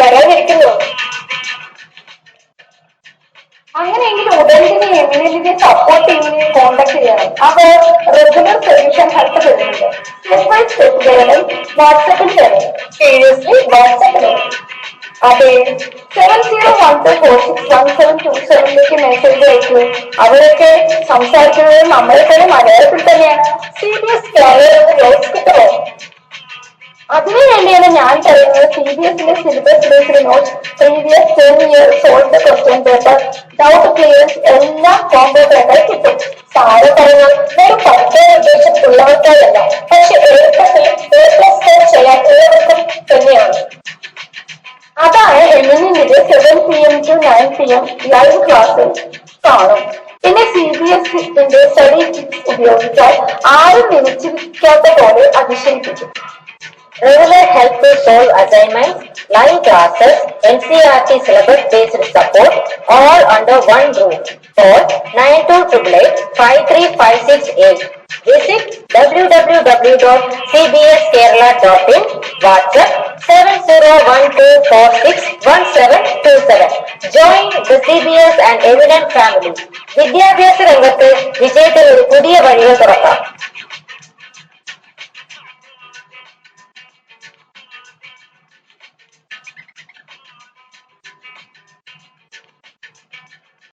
വരാനിരിക്കുന്നു. അങ്ങനെയെങ്കിൽ ഉടൻ തന്നെ എമിനലിനെ സപ്പോർട്ട് ടീമിനെ കോൺടാക്ട് ചെയ്യണം. അവർ റെഗുലർ സൊല്യൂഷൻ ഹെൽപ്പ് ചെയ്യുന്നുണ്ട് സ്റ്റെപ്പ് ബൈ സ്റ്റെപ്പ് ഗൈഡൻ വാട്സാപ്പിൽ തരും. സീരിയസ്ലി വാട്സാപ്പിൽ അതെ seven zero one two four six one seven two സെവനിലേക്ക് message അയക്കൂ അവരൊക്കെ സംസാരിക്കുന്നത് നമ്മളെ തന്നെ മലയാളത്തിൽ തന്നെയാണ്. സീരിയസ് കിട്ടുമോ? ബി എസിന്റെ syllabus based notes previous ten year solve question paper doubt clears എല്ലാം കോമ്പോ പേപ്പർ കിട്ടും. സാറ് ഉദ്ദേശം പക്ഷെ എളുപ്പത്തിൽ എ പ്ലസ് സ്കോർ ചെയ്യാൻ ഏവർക്കും തന്നെയാണ്. അതാണ് എമിനിന്റെ seven PM two nine PM live M ലൈവ് ക്ലാസ്സിൽ കാണും. പിന്നെ സി ബി എസ് സ്റ്റഡി ഉപയോഗിച്ചാൽ ആരും നിലച്ചിരിക്കാത്ത പോലെ അതിശയിപ്പിക്കും Regular help to solve assignments, live classes, NCRT syllabus based support, all under one roof. For 9288 Visit www.cbskerala.in, WhatsApp 7012461727. Join the CBS and Eminent family. വിദ്യാഭ്യാസ രംഗത്ത് വിജയത്തിൽ ഒരു പുതിയ വഴികൾ തുറക്കാം